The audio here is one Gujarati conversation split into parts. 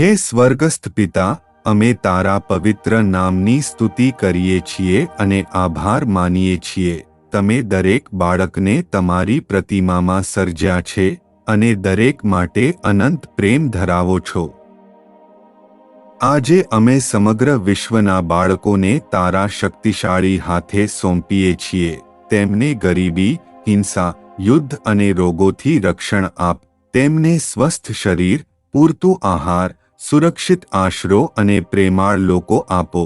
હે સ્વર્ગસ્થ પિતા, અમે તારા પવિત્ર નામની સ્તુતિ કરીએ છીએ અને આભાર માનીએ છીએ. તમે દરેક બાળકને તમારી પ્રતિમામાં સર્જ્યા છે અને દરેક માટે અનંત પ્રેમ ધરાવો છો. આજે અમે સમગ્ર વિશ્વના બાળકોને તારા શક્તિશાળી હાથે સોંપીએ છીએ. તેમને ગરીબી, હિંસા, યુદ્ધ અને રોગોથી રક્ષણ આપ. તેમને સ્વસ્થ શરીર, પૂરતું આહાર સુરક્ષિત આશરો અને પ્રેમાળ લોકો આપો.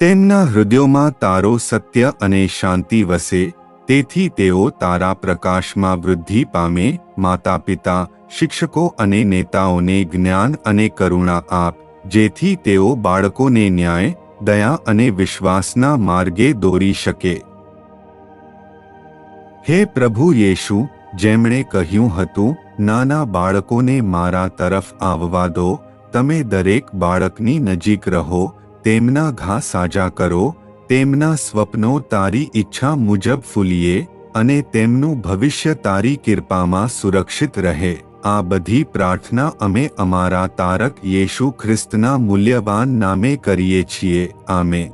તેમના હૃદયોમાં તારો સત્ય અને શાંતિ વસે, તેથી તેઓ તારા પ્રકાશમાં વૃદ્ધિ પામે માતા પિતા શિક્ષકો અને નેતાઓને જ્ઞાન અને કરુણા આપ, જેથી તેઓ બાળકોને ન્યાય, દયા અને વિશ્વાસના માર્ગે દોરી શકે. હે પ્રભુ યેશુ, જેમણે કહ્યું હતું, નાના બાળકોને મારા તરફ આવવા દો, તમે દરેક બાળકની નજીક રહો, તેમના ઘા સાજા કરો, તેમના સ્વપ્નો તારી ઈચ્છા મુજબ ફૂલીએ, અને તેમનું ભવિષ્ય તારી કૃપામાં સુરક્ષિત રહે. આ બધી પ્રાર્થના અમે અમારા તારક યેશુ ખ્રિસ્તના મૂલ્યવાન નામે કરીએ છીએ. આમે